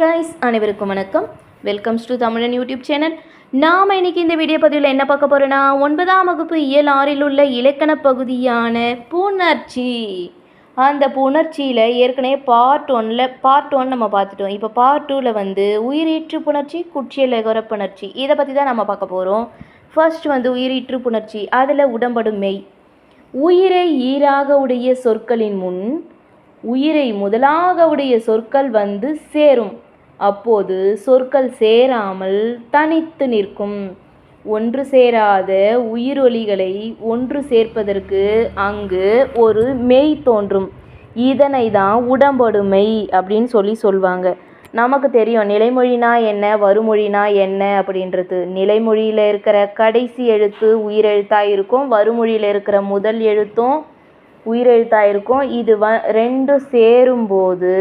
Guys அனைவருக்கும் வணக்கம். Welcomes to Tamizhan YouTube channel நாம் இன்னைக்கு இந்த வீடியோ பதிவில் என்ன பார்க்க போகிறோன்னா ஒன்பதாம் வகுப்பு இயல் ஆறில் உள்ள இலக்கண பகுதியான புணர்ச்சி. அந்த புணர்ச்சியில் ஏற்கனவே பார்ட் ஒனில் பார்ட் ஒன் நம்ம பார்த்துட்டோம். இப்போ பார்ட் டூவில் வந்து உயிரீற்று புணர்ச்சி குற்றியலகர புணர்ச்சி. இதை பற்றி தான் நம்ம பார்க்க போகிறோம் ஃபர்ஸ்ட் வந்து உயிரீற்று புணர்ச்சி அதில் உடம்படும் மெய். உயிரை ஈராக உடைய சொற்களின் முன் உயிரை முதலாக உடைய சொற்கள் வந்து சேரும். அப்போது சொற்கள் சேராமல் தனித்து நிற்கும். ஒன்று சேராத உயிரொலிகளை ஒன்று சேர்ப்பதற்கு அங்கு ஒரு மெய் தோன்றும். இதனை தான் உடம்பொடுமை அப்படின்னு சொல்லி சொல்லுவாங்க நமக்கு தெரியும் நிலைமொழினா என்ன? வருமொழினா என்ன? அப்படின்றது. நிலைமொழியில் இருக்கிற கடைசி எழுத்து உயிரெழுத்தாக இருக்கும். வருமொழியில் இருக்கிற முதல் எழுத்தும் உயிரெழுத்தாக இருக்கும். இது வ ரெண்டும் சேரும்போது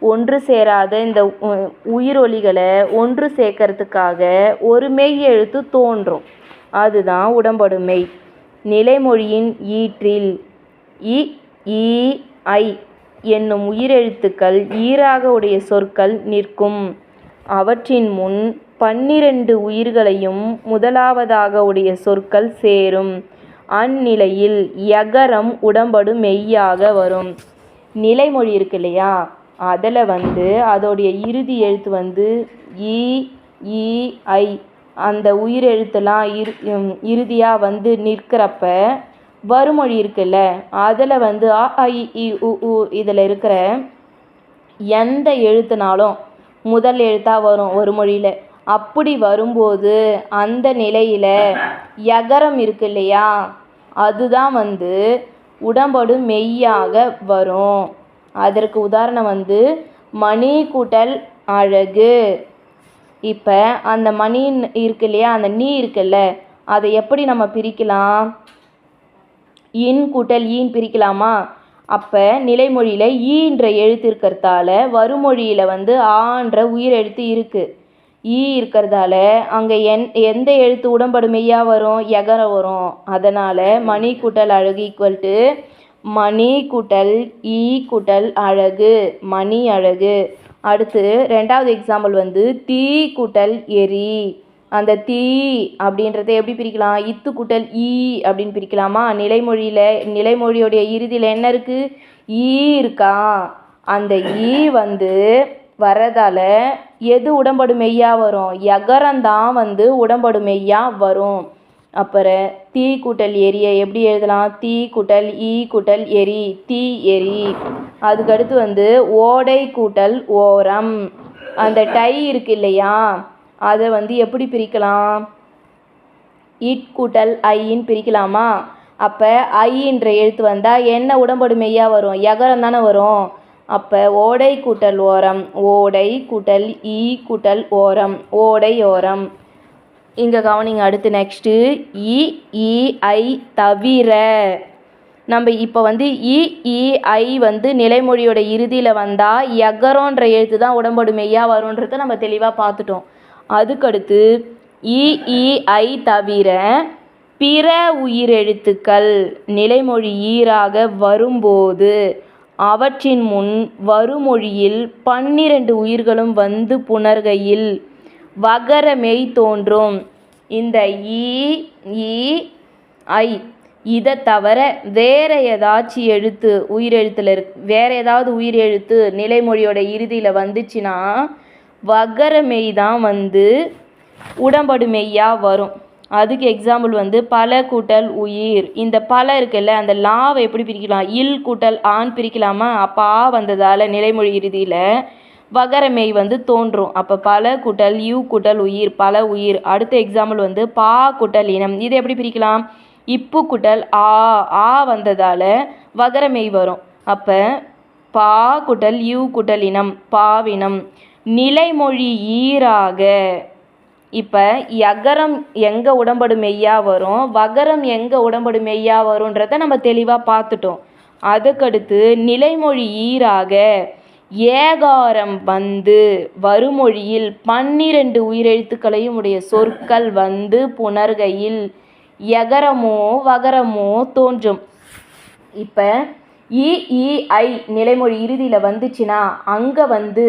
ஒன்று சேராத இந்த உ- உயிரொலிகளை ஒன்று சேர்க்கறதுக்காக ஒரு மெய் எழுத்து தோன்றும். அதுதான் உடம்படு மெய். நிலைமொழியின் ஈற்றில் இ ஈ ஐ என்னும் உயிரெழுத்துக்கள் ஈராக உடைய சொற்கள் நிற்கும். அவற்றின் முன் பன்னிரண்டு உயிர்களையும் முதலாவதாக உடைய சொற்கள் சேரும். அந்நிலையில் யகரம் உடம்படு மெய்யாக வரும். நிலைமொழி இருக்கு இல்லையா? அதில் வந்து அதோடைய இறுதி எழுத்து வந்து இ ஈ ஐ. அந்த உயிரெழுத்தெல்லாம் இறு இறுதியாக வந்து நிற்கிறப்ப வருமொழி இருக்குல்ல அதில் வந்து அ ஆ, இ ஈ உ ஊ இதில் இருக்கிற எந்த எழுத்துனாலும் முதல் எழுத்தாக வரும் ஒரு மொழியில். அப்படி வரும்போது அந்த நிலையில் எகரம் இருக்கு இல்லையா அதுதான் வந்து உடம்படு மெய்யாக வரும். அதற்கு உதாரணம் வந்து மணி கூட்டல் அழகு. இப்போ அந்த மணி இருக்கு இல்லையா? அந்த நீ இருக்குல்ல அதை எப்படி நம்ம பிரிக்கலாம்? இன் கூட்டல் ஈன் பிரிக்கலாமா? அப்போ நிலைமொழியில் ஈன்ற எழுத்து இருக்கிறதால வருமொழியில் வந்து ஆன்ற உயிர் எழுத்து இருக்குது ஈ இருக்கிறதால அங்கே என் எந்த எழுத்து உடம்படுமையாக வரும்? எகர வரும். அதனால் மணி கூட்டல் அழகு ஈக்குவல் டு மணி கூட்டல் ஈ கூட்டல் அழகு மணி அழகு அடுத்து ரெண்டாவது எக்ஸாம்பிள் வந்து தீ கூட்டல் எரி. அந்த தீ அப்படின்றத எப்படி பிரிக்கலாம்? இத்து கூட்டல் ஈ அப்படின்னு பிரிக்கலாமா? நிலைமொழியில் நிலைமொழியோடைய இறுதியில் என்ன இருக்குது ஈ இருக்கா? அந்த ஈ வந்து வரதால் எது உடம்படு மெய்யாக வரும்? எகரந்தான் வந்து உடம்படு மெய்யாக வரும். அப்புறம் தீ கூட்டல் எரியை எப்படி எழுதலாம்? தீ கூட்டல் ஈ கூட்டல் எரி தீ எரி. அதுக்கடுத்து வந்து ஓடை கூட்டல் ஓரம். அந்த டை இருக்கு இல்லையா? அதை வந்து எப்படி பிரிக்கலாம்? இட் கூட்டல் ஐன்னு பிரிக்கலாமா? அப்போ ஐன்ற எழுத்து வந்தால் என்ன உடம்படு மெய்யாக வரும்? எகரம் தானே வரும். அப்போ ஓடை கூட்டல் ஓரம். ஓடை கூட்டல் ஈ கூட்டல் ஓரம். ஓடை ஓரம். இங்கே கவனிங்க அடுத்து நெக்ஸ்ட்டு இ இ ஐ தவிர. நம்ம இப்போ வந்து இ இ ஐ வந்து நிலைமொழியோட இறுதியில் வந்தால் எகரோன்ற எழுத்து தான் உடம்படு மெய்யா வரும்ன்றத நம்ம தெளிவாக பார்த்துட்டோம். அதுக்கடுத்து இ இ ஐ தவிர பிற உயிரெழுத்துக்கள் நிலைமொழி ஈராக வரும்போது அவற்றின் முன் வருமொழியில் பன்னிரண்டு உயிர்களும் வந்து புணர்கையில் வகர மெய் தோன்றும். இந்த ஈ ஈ ஐ இதை தவிர வேற ஏதாச்சும் எழுத்து உயிரெழுத்தில் இருக்கு வேற ஏதாவது உயிரெழுத்து நிலைமொழியோட இறுதியில் வந்துச்சுன்னா வகர மெய் தான் வந்து உடம்படு மெய்யாக வரும். அதுக்கு எக்ஸாம்பிள் வந்து பல கூட்டல் உயிர். இந்த பல இருக்குல்ல அந்த லாவை எப்படி பிரிக்கலாம்? இல் கூட்டல் ஆண் பிரிக்கலாமா? அப்பா வந்ததால் நிலைமொழி இறுதியில் வகரமெய் வந்து தோன்றும். அப்போ பல கூட்டல் யூ கூட்டல் உயிர் பல உயிர். அடுத்த எக்ஸாம்பிள் வந்து பா கூட்டல் இனம். இதை எப்படி பிரிக்கலாம்? இப்பு கூட்டல் ஆ. ஆ வந்ததால் வகரமெய் வரும். அப்போ பா குட்டல் யூ குட்டல் இனம் பாவினம். நிலைமொழி ஈராக. இப்போ யகரம் எங்கே உடம்படு மெய்யாக வரும்? வகரம் எங்கே உடம்படு மெய்யா வரும்ன்றத நம்ம தெளிவாக பார்த்துட்டோம். அதுக்கடுத்து நிலைமொழி ஈராக. ஏகாரம் வந்து வருமொழியில் பன்னிரண்டு உயிரெழுத்துக்களையும் உடைய சொற்கள் வந்து புணர்கையில் எகரமோ வகரமோ தோன்றும். இப்போ இஇஐ நிலைமொழி இறுதியில் வந்துச்சுன்னா அங்கே வந்து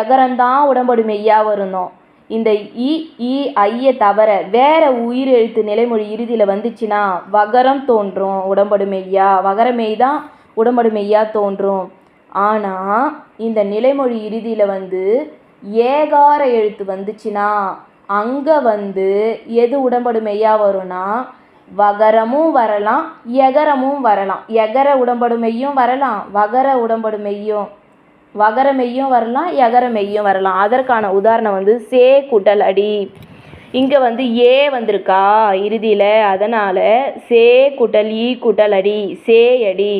எகரந்தான் உடம்படு மெய்யாக வரணும் இந்த இஇஐயை தவிர வேற உயிர் எழுத்து நிலைமொழி இறுதியில் வந்துச்சுன்னா வகரம் தோன்றும் உடம்படு மெய்யா வகர மெய் தான் உடம்படு மெய்யா தோன்றும். ஆனால் இந்த நிலைமொழி இறுதியில் வந்து ஏகார எழுத்து வந்துச்சுன்னா அங்கே வந்து எது உடம்படு மெய்யாக வரும்னா வகரமும் வரலாம் எகரமும் வரலாம். எகர உடம்படு மெய்யும் வரலாம் வகர உடம்படு மெய்யும் வகர மெய்யும் வரலாம் எகர மெய்யும் வரலாம். அதற்கான உதாரணம் வந்து சே குட்டல் அடி. இங்கே வந்து ஏ வந்திருக்கா இறுதியில். அதனால் சே குட்டல் ஈ குட்டல் அடி சே அடி.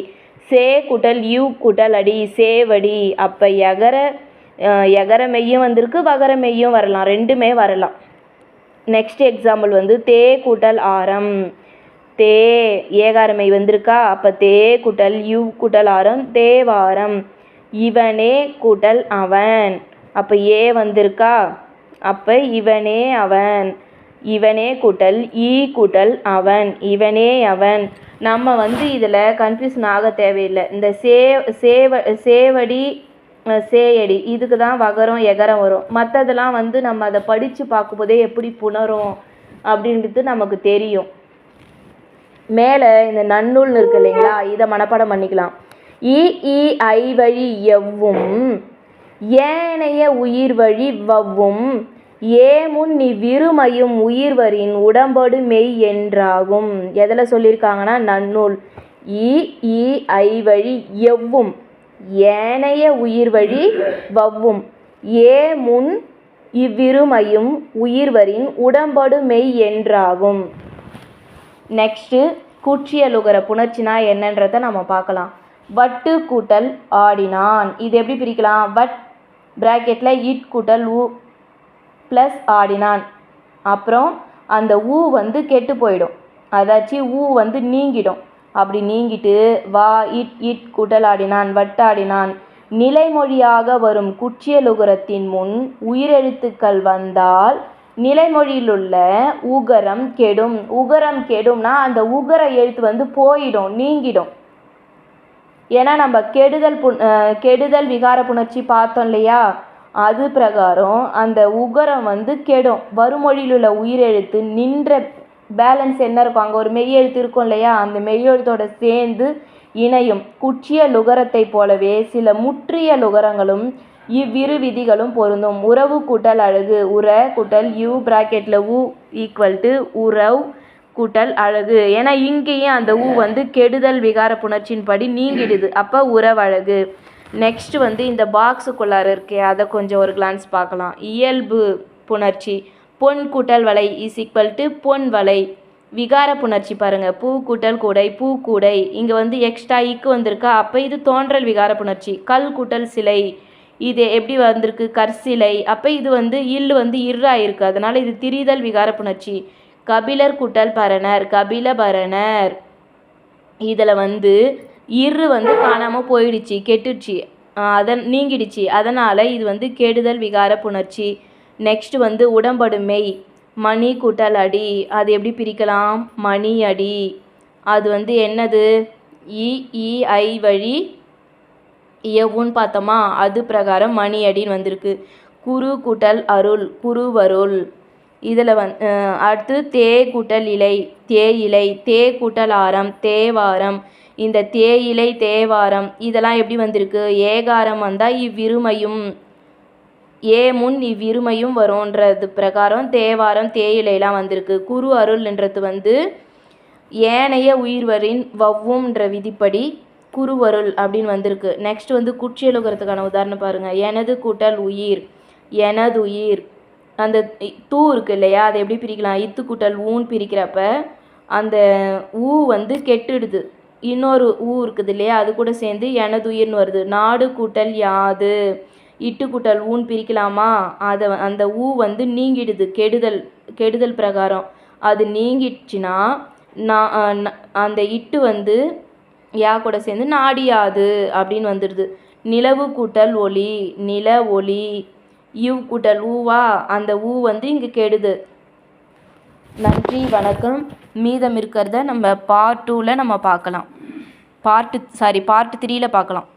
சே கூட்டல் யூ கூட்டல் அடி சேவடி அப்போ எகர எகர மெய்யும் வந்திருக்கு வகர மெய்யும் வரலாம். ரெண்டுமே வரலாம். நெக்ஸ்ட் எக்ஸாம்பிள் வந்து தே கூட்டல் ஆரம். தே ஏகாரமை வந்திருக்கா? அப்போ தே கூட்டல் யூ கூட்டல் ஆரம் தேவாரம் இவனே கூட்டல் அவன். அப்போ ஏ வந்திருக்கா? அப்போ இவனே அவன். இவனே கூட்டல் ஈ கூட்டல் அவன் இவனே அவன். நம்ம வந்து இதில் கன்ஃபியூஷன் ஆக தேவையில்லை. இந்த சே சேவ சேவடி சேயடி இதுக்கு தான் வகரம் எகரம் வரும். மற்றதெல்லாம் வந்து நம்ம அதை படித்து பார்க்கும்போதே எப்படி புணரும் அப்படின்றது நமக்கு தெரியும். மேலே இந்த நன்னூல்னு இருக்கு இல்லைங்களா இதை மனப்பாடம் பண்ணிக்கலாம். இ இ ஐ வழி எவ்வும் ஏனைய உயிர் வழி வவ்வும் ஏமுன் நீ உயிர்வரின் உடம்படு மெய் என்றாகும். எதில் சொல்லியிருக்காங்கன்னா நன்னூல். இ ஐ வழி எவ்வும். ஏனைய உயிர் வழி வவ்வும். ஏ முன் இவ்விருமையும் உயிர்வரின் உடம்படு மெய் என்றாகும். நெக்ஸ்ட்டு குற்றியலுகர புணர்ச்சினா என்னன்றதை நம்ம பார்க்கலாம். வட்டு கூட்டல் ஆடினான். இது எப்படி பிரிக்கலாம்? வட் ப்ராக்கெட்டில் இட் கூட்டல் உ ப்ளஸ் ஆடினான். அப்புறம் அந்த ஊ வந்து கெட்டு போயிடும். அதாச்சு ஊ வந்து நீங்கிடும். அப்படி நீங்கிட்டு வா இட் இட் குடலாடினான் ஆடினான் வட்டாடினான். நிலைமொழியாக வரும் குற்றியலுகரத்தின் முன் உயிரெழுத்துக்கள் வந்தால் நிலைமொழியிலுள்ள உகரம் கெடும். உகரம் கெடும்னா அந்த உகர எழுத்து வந்து போயிடும் நீங்கிடும். ஏன்னா நம்ம கெடுதல் புண் கெடுதல் விகார புணர்ச்சி பார்த்தோம் இல்லையா? அது பிரகாரம் அந்த உகரம் வந்து கெடும். வறுமொழியில் உள்ள உயிரெழுத்து நின்ற பேலன்ஸ் என்ன இருக்கும்? அங்கே ஒரு மெய் எழுத்து இருக்கும் இல்லையா? அந்த மெய் எழுத்தோட சேர்ந்து இணையும். குற்றிய லுகரத்தை போலவே சில முற்றிய லுகரங்களும் இவ்விரு விதிகளும் பொருந்தும். உறவு கூட்டல் அழகு. உர கூட்டல் யூ பிராக்கெட்டில் உ ஈக்குவல் டு உறவு கூட்டல் அழகு. ஏன்னா இங்கேயும் அந்த ஊ வந்து கெடுதல் விகார புணர்ச்சியின் படி நீங்கிடுது. அப்போ உறவழகு நெக்ஸ்ட் வந்து இந்த பாக்ஸுக்குள்ளார இருக்கே அதை கொஞ்சம் ஒரு கிளான்ஸ் பார்க்கலாம். இயல்பு புணர்ச்சி. பொன் கூட்டல் வலை இஸ் ஈக்குவல் டு பொன் வலை. விகார புணர்ச்சி பாருங்கள் பூ கூட்டல் கூடை பூ கூடை. இங்கே வந்து எக்ஸ்ட்ரா இக்கு வந்திருக்கா. அப்போ இது தோன்றல் விகார புணர்ச்சி. கல் கூட்டல் சிலை. இது எப்படி வந்திருக்கு? கற்சிலை. அப்போ இது வந்து இல் வந்து இருக்கு. அதனால் இது திரிதல் விகார புணர்ச்சி. கபிலர் கூட்டல் பரணர். கபில பரணர் இதில் வந்து இரு வந்து காணாமல் போயிடுச்சு கெட்டுடுச்சு. அதன் நீங்கிடுச்சு. அதனால் இது வந்து கெடுதல் விகார புணர்ச்சி. நெக்ஸ்ட் வந்து உடம்படு மெய். மணி கூட்டல் அடி. அது எப்படி பிரிக்கலாம்? மணி அடி. அது வந்து என்னது? இ இ ஐ வழி எவ்வுன்னு பார்த்தோமா? அது பிரகாரம் மணி அடின்னு வந்திருக்கு. குரு கூட்டல் அருள் குருவருள் இதில் வந் அடுத்து தே கூட்டல் இலை தே இலை தே கூட்டல் ஆரம் தேவாரம் இந்த தேயிலை தேவாரம் இதெல்லாம் எப்படி வந்திருக்கு? ஏகாரம் வந்தால் இவ்விருமையும் ஏ முன் இவ்விருமையும் வரும்ன்றது பிரகாரம் தேவாரம் தேயிலைலாம் வந்திருக்கு. குரு அருள்ன்றது வந்து ஏனைய உயிர்வரின் வவ்வும்ன்ற விதிப்படி குருவருள் அப்படின்னு வந்திருக்கு. நெக்ஸ்ட் வந்து குற்றியலுகிறதுக்கான உதாரணம் பாருங்கள் எனது கூட்டல் உயிர் எனது உயிர். அந்த தூ இருக்கு இல்லையா? அதை எப்படி பிரிக்கலாம்? இத்து கூட்டல் ஊன்னு பிரிக்கிறப்ப அந்த ஊ வந்து கெட்டுடுது. இன்னொரு ஊ இருக்குது இல்லையா அது கூட சேர்ந்து எனதுயிர்னு வருது. நாடு கூட்டல் யாது? இட்டு கூட்டல் ஊன்னு பிரிக்கலாமா? அதை அந்த ஊ வந்து நீங்கிடுது. கெடுதல் கெடுதல் பிரகாரம். அது நீங்கிடுச்சுன்னா நான் அந்த இட்டு வந்து யா கூட சேர்ந்து நாடியாது அப்படின்னு வந்துடுது. நிலவு கூட்டல் ஒளி நில ஒளி இவ் கூட்டல் ஊவா? அந்த ஊ வந்து இங்கே கெடுது. நன்றி வணக்கம். மீதம் இருக்கிறத நம்ம பார்ட் டூவில் நம்ம பார்க்கலாம். பார்ட்டு சாரி பார்ட் த்ரீயில் பார்க்கலாம்.